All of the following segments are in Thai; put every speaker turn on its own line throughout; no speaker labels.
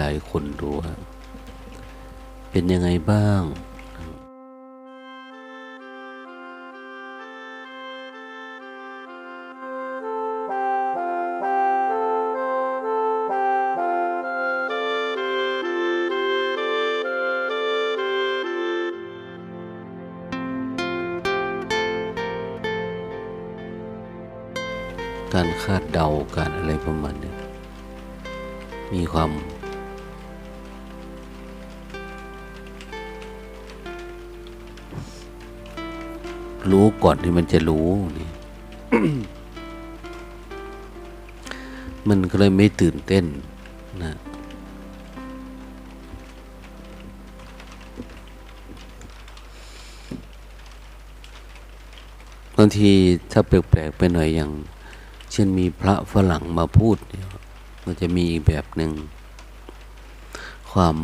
หลายคนดูว่าเป็นยังไงบ้าง การคาดเดาการอะไรประมาณนี้มีความ รู้ก่อนที่มันจะรู้นี่มันก็เลยไม่ตื่นเต้นนะบางทีถ้าแปลกๆไปหน่อยอย่าง เช่นมีพระฝรั่งมาพูดเนี่ยมันจะมีอีกแบบหนึ่งความ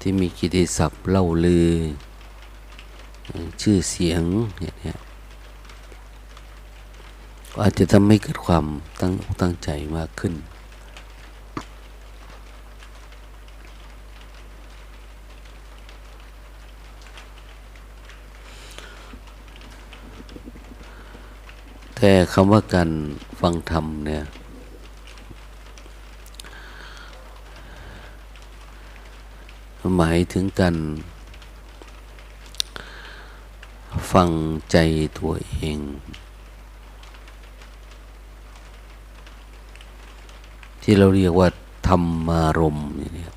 ที่มีกิติศัพท์เล่าลือ ชื่อเสียงอย่างเนี้ยอาจจะทำให้เกิดความตั้งตั้งใจมากขึ้น แต่คำว่าการฟังธรรมเนี่ยหมายถึงการ ฟังใจตัวเอง ที่เราเรียกว่าธรรมารมณ์เนี่ย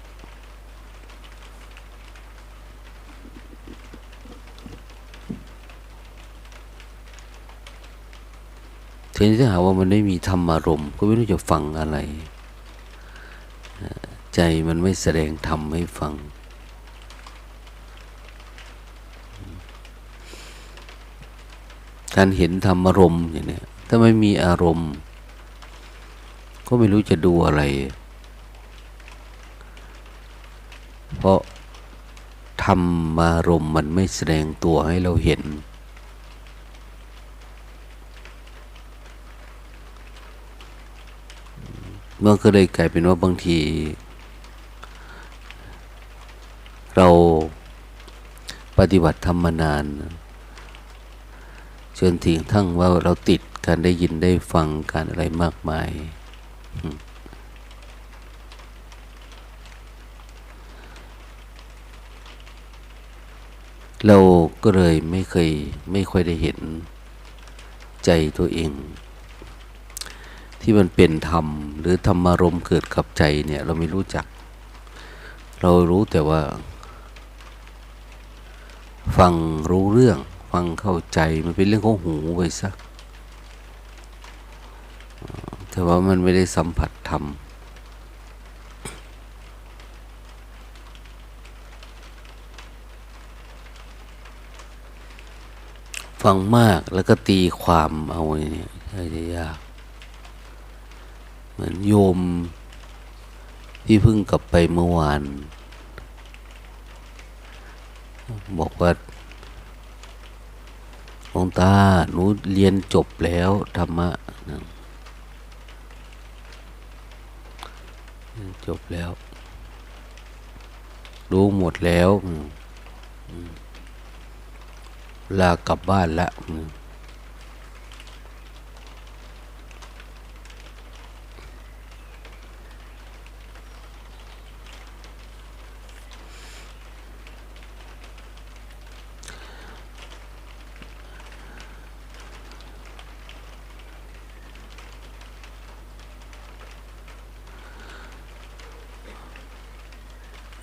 ทีนี้ถ้าหาว่ามันไม่มีธรรมารมณ์ก็ไม่รู้จะฟังอะไร ใจมันไม่แสดงธรรมให้ฟัง การเห็นธรรมารมณ์อย่างนี้ถ้าไม่มีอารมณ์ ก็ไม่รู้จะดูอะไร เพราะธรรมารมณ์มันไม่แสดงตัวให้เราเห็น มันก็เลยกลายเป็นว่าบางที เราปฏิบัติธรรมานาน จนถึงทั้งว่าเราติดการได้ยินได้ฟังการอะไรมากมาย เราก็เลยไม่เคยไม่ค่อยได้เห็นใจตัวเอง ที่มันเป็นธรรม หรือธรรมารมเกิดกับใจเนี่ย เราไม่รู้จัก เรารู้แต่ว่า ฟังรู้เรื่อง ฟังเข้าใจมันเป็นเรื่องของหูไปซะแต่ว่ามันไม่ได้สัมผัสธรรมฟังมากแล้วก็ตีความเอาเนี่ยใช่จะยากเหมือนโยมที่เพิ่งกลับไปเมื่อวาน บอกว่า งตา หนูเรียนจบแล้วธรรมะนะเรียนจบแล้ว รู้หมดแล้วลากลับบ้านละ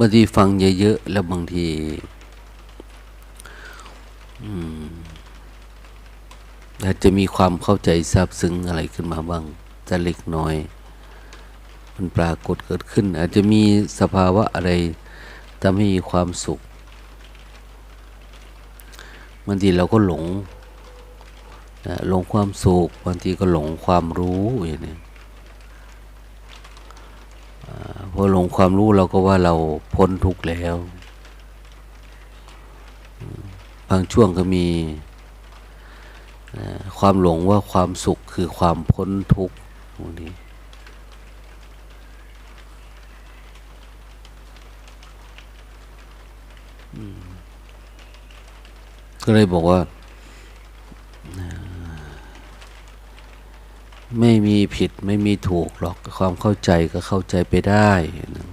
บางทีฟังเยอะๆแล้วบางทีอาจจะมีความเข้าใจซาบซึ้งอะไรขึ้นมาบ้างจะเล็กน้อย มันปรากฏเกิดขึ้น อาจจะมีสภาวะอะไรทำให้มีความสุขบางทีเราก็หลงหลงความสุขบางทีก็หลงความรู้อย่างนี้ พอหลงความรู้เราก็ว่าเราพ้นทุกข์แล้ว บางช่วงก็มีความหลงว่าความสุขคือความพ้นทุกข์นี้ก็เลยบอกว่า ไม่มีผิดไม่มีถูกหรอกความเข้าใจก็เข้าใจไปได้นะ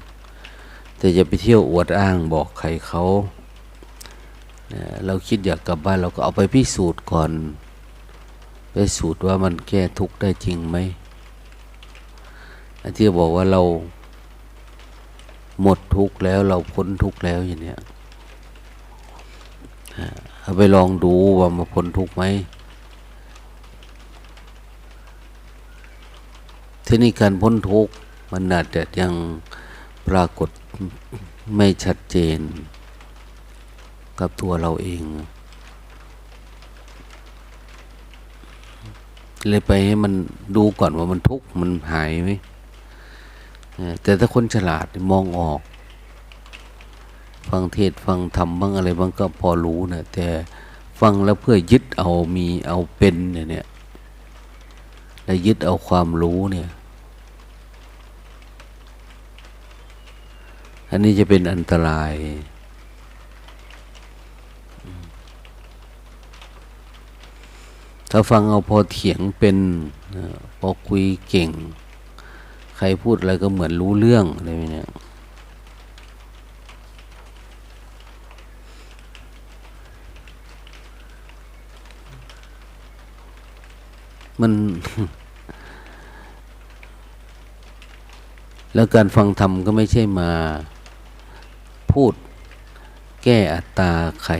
แต่อย่าไปเที่ยวอวดอ้างบอกใครเขานะเราคิดอยากกลับบ้านเราก็เอาไปพิสูจน์ก่อน ไปพิสูจน์ว่ามันแก้ทุกข์ได้จริงไหมอันที่บอกว่าเราหมดทุกข์แล้วเราพ้นทุกข์แล้วอย่างเนี้ยเอาไปลองดูว่ามาพ้นทุกข์ไหม ทีนี้การพ้นทุกข์มันอาจจะยังปรากฏไม่ชัดเจน กับตัวเราเองเลยไปให้มันดูก่อนว่ามันทุกข์มันหายไหมแต่ถ้าคนฉลาดมองออก ฟังเทศฟังธรรมบ้างอะไรบ้างก็พอรู้นะแต่ฟังแล้วเพื่อยึดเอามีเอาเป็นเนี่ยเนี่ยและยึดเอาความรู้เนี่ย อันนี้จะเป็นอันตราย ถ้าฟังเอาพอเถียงเป็นพอคุยเก่ง ใครพูดอะไรก็เหมือนรู้เรื่องอะไรแบบเนี่ยมัน แล้วการฟังธรรมก็ไม่ใช่มา พูด แก้อัตตาใคร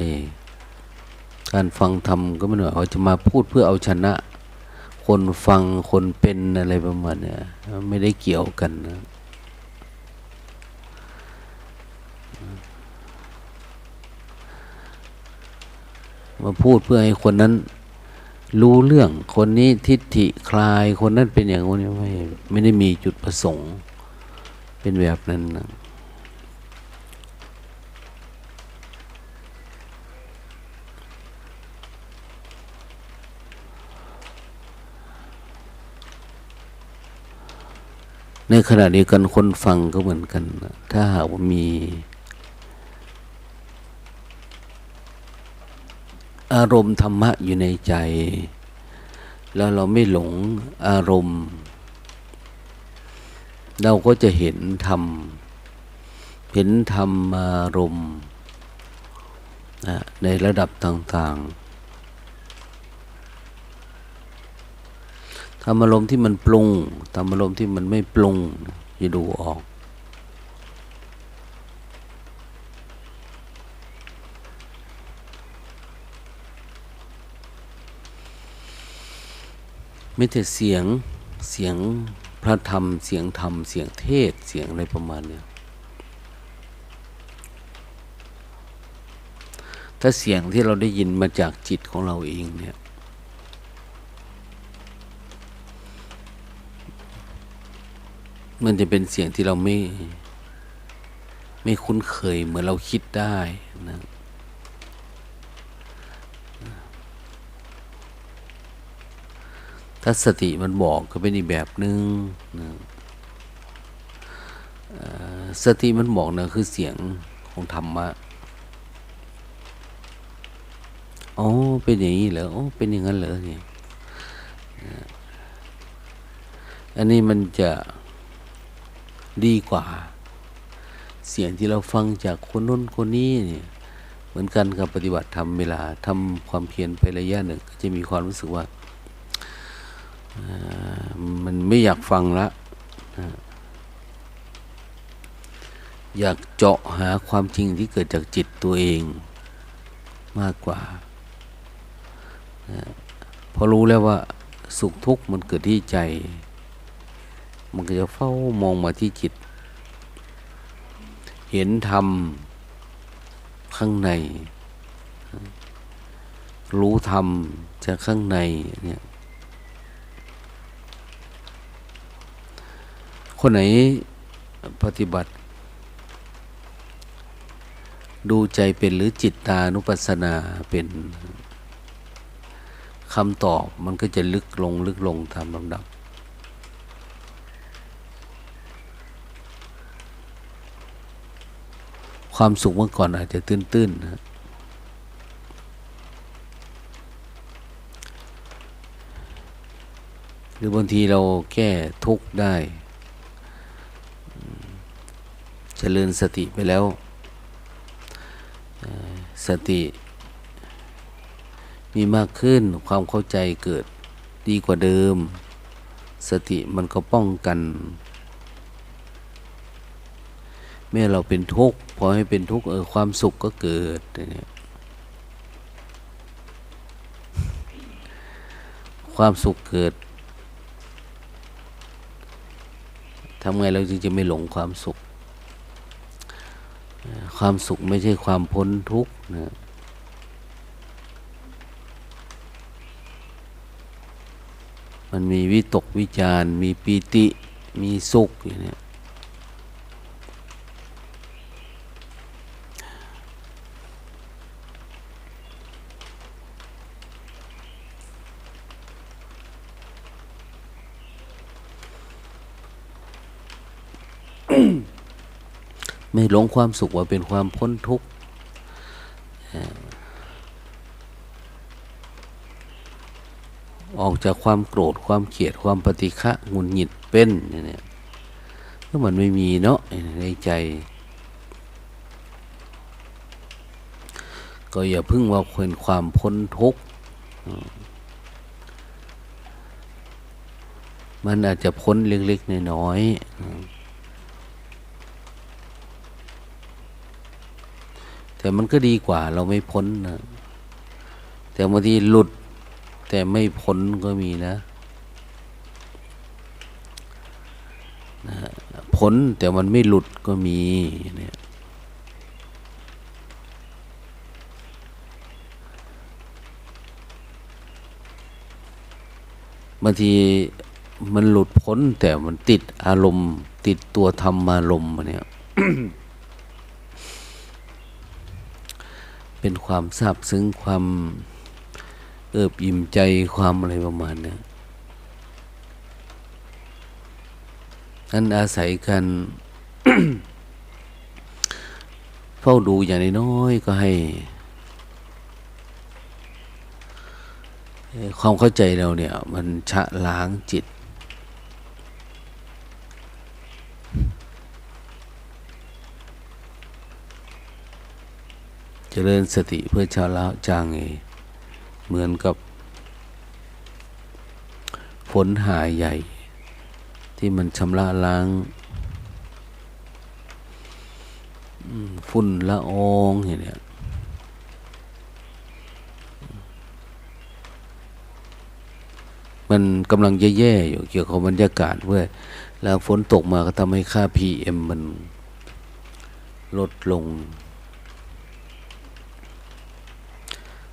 การฟังธรรมก็ไม่ได้ว่าจะมาพูดเพื่อเอาชนะ คนฟังคนเป็นอะไรประมาณเนี้ยไม่ได้เกี่ยวกันนะมาพูดเพื่อให้คนนั้นรู้เรื่องคนนี้ทิฏฐิคลายคนนั้นเป็นอย่างนี้ไม่ไม่ได้มีจุดประสงค์ เป็นแบบนั้นนะ ในขณะเดียวกันคนฟังก็เหมือนกัน ถ้าหากว่ามีอารมณ์ธรรมะอยู่ในใจ แล้วเราไม่หลงอารมณ์ เราก็จะเห็นธรรม เห็นธรรมอารมณ์ในระดับต่าง ๆ ธรรมอารมที่มันปรุงธรรมอารมที่มันไม่ปรุงจะดูออกไม่แต่เสียงเสียงพระธรรม เสียงธรรม เสียงเทศเสียงอะไรประมาณเนี้ยถ้าเสียงที่เราได้ยินมาจากจิตของเราเองเนี่ย มันจะเป็นเสียงที่เราไม่ ไม่คุ้นเคยเหมือนเราคิดได้นะถ้าสติมันบอกก็เป็นอีกแบบหนึง่งนะสติมันบอกนะคือเสียงของธรรมะอ๋อเป็นอย่างนี้เหรออ๋อเป็นอย่างนั้นเหรอเนี่ยนะอันนี้มันจะ ดีกว่า เสียงที่เราฟังจากคนนู้นคนนี้เนี่ยเหมือนกันกับปฏิบัติธรรมเวลาทำความเพียรไประยะหนึ่ง ก็จะมีความรู้สึกว่ามันไม่อยากฟังละอยากเจาะหาความจริงที่เกิดจากจิตตัวเองมากกว่าพอรู้แล้วว่าสุขทุกข์มันเกิดที่ใจ มันก็จะเฝ้ามองมาที่จิต เห็นธรรมข้างใน รู้ธรรมจากข้างในเนี่ยคนไหนปฏิบัติ ดูใจเป็นหรือจิตตานุปัสสนาเป็นคำตอบมันก็จะลึกลงลึกลงตามลำดับ ความสุขเมื่อก่อนอาจจะตื้นๆนะหรือบางทีเราแก้ทุกข์ได้อืมเจริญสติไปแล้ว สติมีมากขึ้นความเข้าใจเกิดดีกว่าเดิม สติมันก็ป้องกัน แม้เราเป็นทุกข์พอให้เป็นทุกข์เออความสุขก็เกิดอย่างเนี่ยความสุขเกิดทำไงเราจึงจะไม่หลงความสุข ความสุขไม่ใช่ความพ้นทุกข์นะมันมีวิตกวิจารมีปีติ มีสุขอย่างนี้ ไม่หลงความสุขว่าเป็นความพ้นทุกข์ออกจากความโกรธความเกลียดความปฏิฆะงุนหงิดเป็นเนี่ยก็มันไม่มีเนาะในใจ ก็อย่าพึ่งว่าเป็นความพ้นทุกข์มันอาจจะพ้นเล็กๆน้อยๆอืม แต่มันก็ดีกว่าเราไม่พ้นนะแต่บางทีหลุด แต่ไม่พ้นก็มีนะนะพ้นแต่มันไม่หลุดก็มีเนี่ยบางทีมันหลุดพ้นแต่มันติดอารมณ์ ติดตัวธรรมารมณ์เนี่ย เป็นความซาบซึ้งความเอิบอิ่มใจความอะไรประมาณเนี้ยนั้นอาศัยกัน เฝ้าดูอย่างน้อยๆก็ให้ให้ ความเข้าใจเราเนี่ย มันชะล้างจิต ริญสติเพื่อชะล้างจางเองเหมือนกับฝนหายใหญ่ ที่มันชำระล้างฝุ่นละอองอย่างเนี้ยมันกำลังแย่ๆอยู่เกี่ยวกับบรรยากาศเว้ยแล้วฝนตกมาก็ทำให้ค่า PM มันลดลง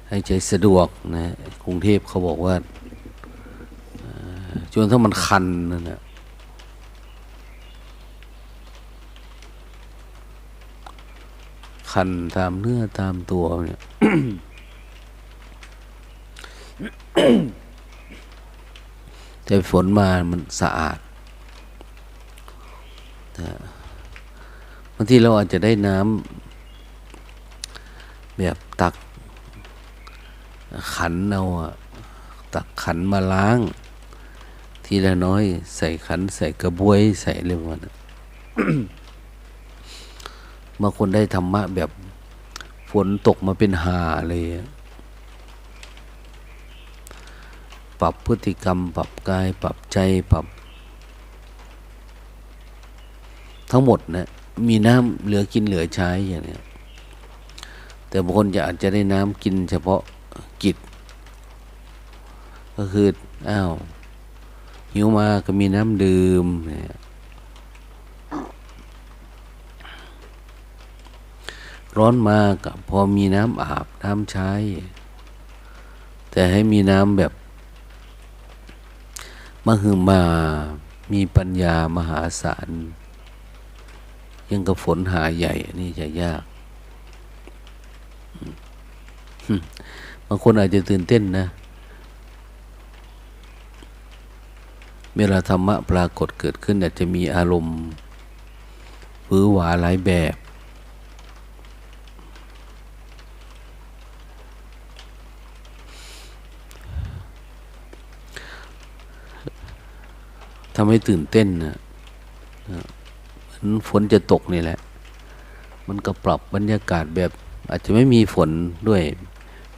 ให้ใจสะดวกนะกรุงเทพเขาบอกว่าจนถ้ามันคันนั่นนะคันตามเนื้อตามตัวเนี่ยแต่ฝนมามันสะอาดบางทีเราอาจจะได้น้ำแบบตัก ขันเอาอะตักขันมาล้าง ทีละน้อย ใส่ขันใส่กระบวย ใส่เรื่องมันบางคนได้ธรรมะแบบฝนตกมาเป็นหาเลย ปรับพฤติกรรม ปรับกาย ปรับใจปรับ ทั้งหมดนะมีน้ำเหลือกินเหลือใช้อย่างเนี้ยแต่บางคนจะอาจจะได้น้ำกินเฉพาะ กิจก็คืออ้าวหิวมาก็มีน้ำดื่มเนี่ยร้อนมาก็พอมีน้ำอาบน้ำใช้ แต่ให้มีน้ำแบบมหึมามีปัญญามหาศาลยังกับฝนหาใหญ่นนี้จะยาก บางคนอาจจะตื่นเต้นนะ เวลาธรรมะปรากฏเกิดขึ้น อาจจะมีอารมณ์ฟื้อหวาหลายแบบ ทำให้ตื่นเต้นนะเหมือนฝนจะตกนี่แหละ มันก็ปรับบรรยากาศแบบ อาจจะไม่มีฝนด้วย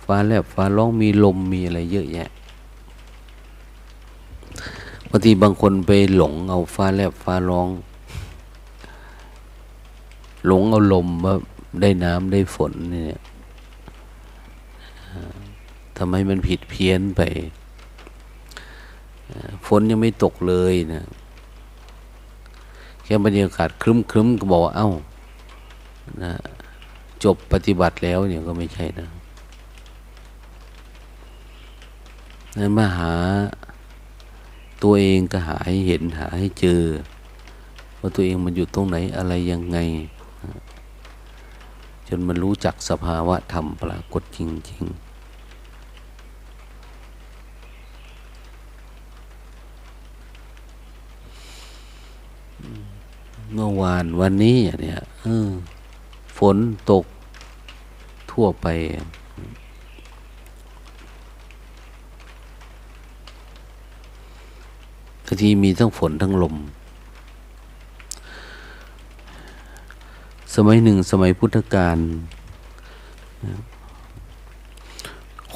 ฟ้าแลบฟ้าร้องมีลมมีอะไรเยอะแยะบางทีบางคนไปหลงเอาฟ้าแลบฟ้าร้อง หลงเอาลมว่าได้น้ำได้ฝนเนี่ยทำให้มันผิดเพี้ยนไป ฝนยังไม่ตกเลยนะแค่บรรยากาศครึ้มครึ้มก็บอกว่าเอ้านะจบปฏิบัติแล้วเนี่ยก็ไม่ใช่นะ นั้นมาหาตัวเองก็หาให้เห็นหาให้เจอ ว่าตัวเองมันอยู่ตรงไหนอะไรยังไง จนมันรู้จักสภาวะธรรมปรากฏจริง ๆเมื่อวานวันนี้เนี่ยฝนตกทั่วไปางทีมีทั้งฝนทั้งลม สมัยหนึ่งสมัยพุทธกาล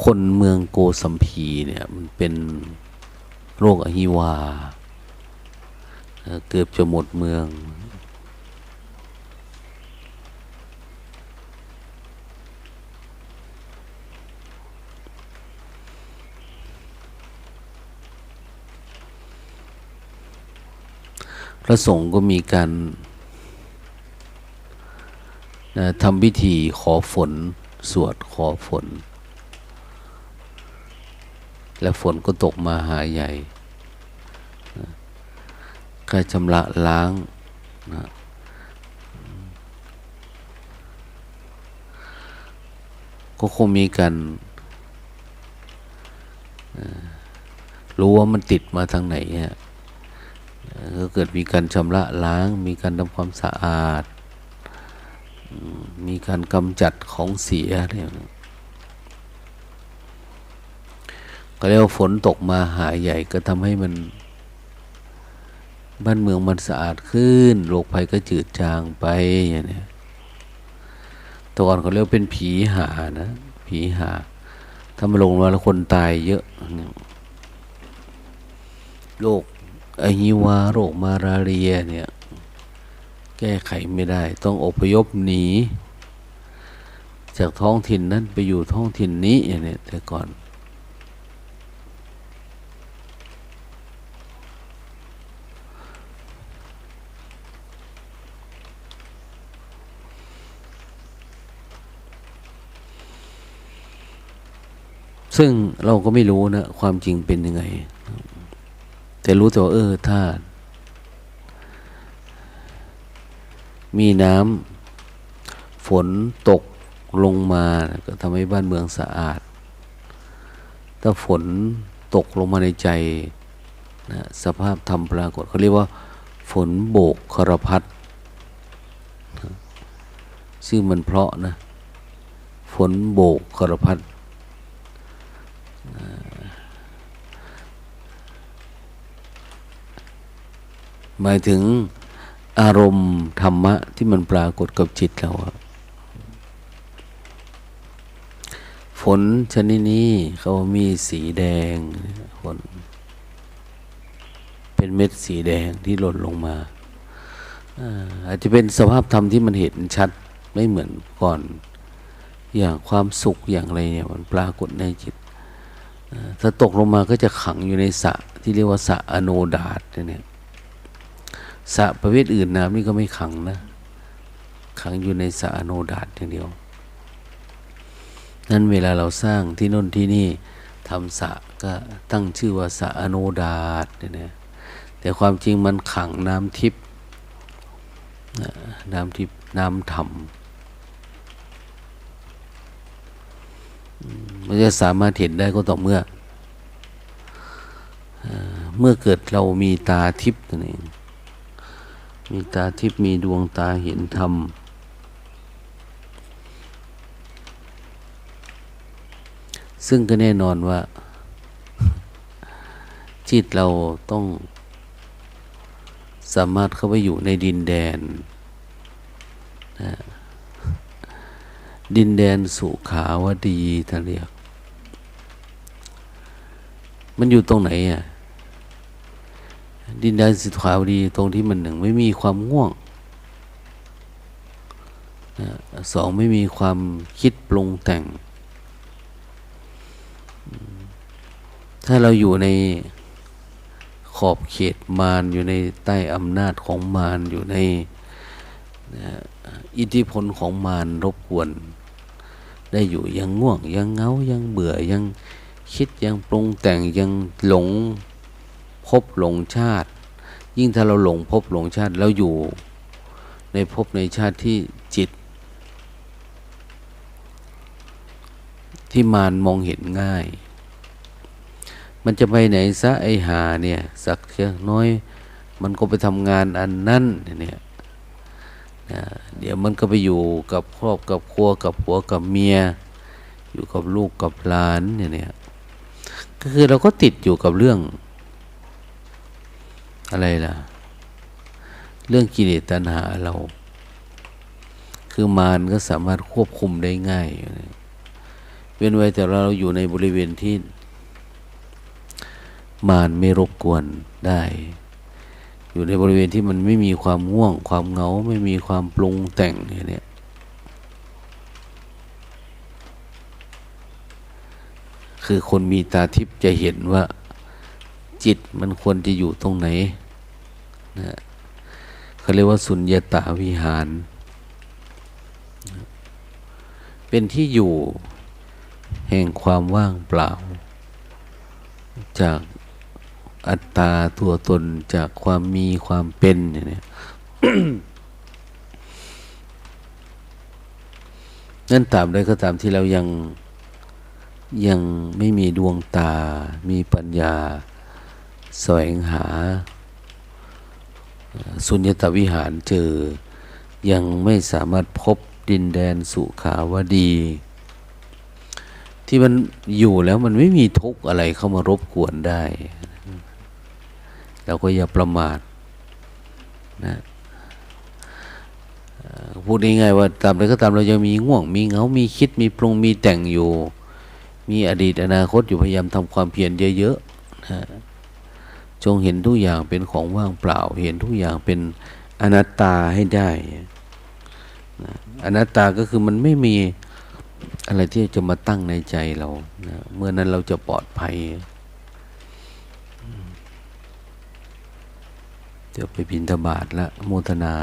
คนเมืองโกสัมพีเนี่ยมันเป็นโรคอหิวา เกือบจะหมดเมือง พระสงฆ์ก็มีการนะทำพิธีขอฝน สวดขอฝน และฝนก็ตกมาหาใหญ่ก็ชำระล้างนะก็คงมีการรู้ว่ามันติดมาทางไหนฮะ ก็เกิดมีการชำระล้าง มีการทำความสะอาด มีการกำจัดของเสียอะไรอย่างนี้ก็เรียกว่าฝนตกมาหาใหญ่ก็ทำให้มัน บ้านเมืองมันสะอาดขึ้นโรคภัยก็จืดจางไปอย่างนี้ตก่อนเขาเรียกเป็นผีหานะ ผีหา ถ้ามาลงมาแล้วคนตายเยอะโรค อหิวาโรคมาราเรียเนี่ย แก้ไขไม่ได้ ต้องอพยพหนี จากท้องถิ่นนั้นไปอยู่ท้องถิ่นนี้อย่างนี้แต่ก่อน ซึ่งเราก็ไม่รู้นะ ความจริงเป็นยังไง แต่รู้แต่ว่าเออถ้ามีน้ำฝนตกลงมา ก็ทำให้บ้านเมืองสะอาด ถ้าฝนตกลงมาในใจนะสภาพธรรมปรากฏเขาเรียกว่า ฝนโบกครพัดซึ่งมันเพราะนะ ฝนโบกครพัด หมายถึงอารมณ์ธรรมะที่มันปรากฏกับจิตเราฝนชนิดนี้เขามีสีแดงฝนเป็นเม็ดสีแดงที่หล่นลงมาอาจจะเป็นสภาพธรรมที่มันเห็นชัดไม่เหมือนก่อน อย่างความสุขอย่างไรเนี่ยมันปรากฏในจิตถ้าตกลงมาก็จะขังอยู่ในสระที่เรียกว่าสระอโนดาตเนี่ย สระประเภทอื่นน้ำนี่ก็ไม่ขังนะ ขังอยู่ในสระอโนดาตอย่างเดียว นั้นเวลาเราสร้างที่น่นที่นี่ทำสระก็ตั้งชื่อว่าสระอโนดาตเนี่ยแต่ความจริงมันขังน้ำทิพย์น้ำทิพย์น้ำธรรมมันจะสามารถเห็นได้ก็ต่อเมื่อเมื่อเกิดเรามีตาทิพย์นั่นเอง มีตาทิพย์มีดวงตาเห็นธรรม ซึ่งก็แน่นอนว่า จิตเราต้อง สามารถเข้าไปอยู่ในดินแดนนะดินแดนสุขาวดีท่านเรียก มันอยู่ตรงไหนอะ ดินแดนสุขาวดีตรงที่มันหนึ่งไม่มีความง่วงสองไม่มีความคิดปรุงแต่ง ถ้าเราอยู่ในขอบเขตมารอยู่ในใต้อำนาจของมารอยู่ในอิทธิพลของมารรบกวน ได้อยู่ยังง่วงยังเงายังเบื่อยังคิดยังปรุงแต่งยังหลง ภพหลงชาติ ยิ่งถ้าเราหลงภพหลงชาติแล้วอยู่ ในภพในชาติที่จิต ที่มารมองเห็นง่าย มันจะไปไหนซะไอหาเนี่ยสักเพียน้อย มันก็ไปทำงานอันนั้นเนี่ยเดี๋ยวมันก็ไปอยู่กับครอบกับครัวกับผัวกับเมีย อยู่กับลูกกับหลานเนี่ยเนี่ยก็คือเราก็ติดอยู่กับเรื่อง อะไรล่ะ เรื่องกิเลสตัณหาเรา คือมารก็สามารถควบคุมได้ง่ายเนี่ยเว้นไว้แต่เราอยู่ในบริเวณที่ มารไม่รบกวนได้ อยู่ในบริเวณที่มันไม่มีความง่วง ความเหงา ไม่มีความปรุงแต่งเนี่ยคือคนมีตาทิพย์จะเห็นว่า จิตมันควรจะอยู่ตรงไหน นะเขาเรียกว่าสุญญตาวิหาร เป็นที่อยู่แห่งความว่างเปล่า จากอัตตาตัวตนจากความมีความเป็นเนี่ยนั่นตามใดก็ตามที่เรายังยังไม่มีดวงตา มีปัญญา แสวงหา สุญญตวิหารเจอ ยังไม่สามารถพบดินแดนสุขาวดี ที่มันอยู่แล้วมันไม่มีทุกข์อะไรเข้ามารบกวนได้เราก็อย่าประมาทนะพูดง่ายๆว่าตามใดก็ตามเรายังมีง่วง มีเหงา มีคิด มีปรุง มีแต่งอยู่ มีอดีตอนาคตอยู่พยายามทำความเพียรเยอะๆนะ จงเห็นทุกอย่างเป็นของว่างเปล่า เห็นทุกอย่างเป็นอนัตตาให้ได้อนัตตาก็คือมันไม่มีอะไรที่จะมาตั้งในใจเรานะเมื่อนั้นเราจะปลอดภัยเดี๋ยวไปบินทบาทละโมทนา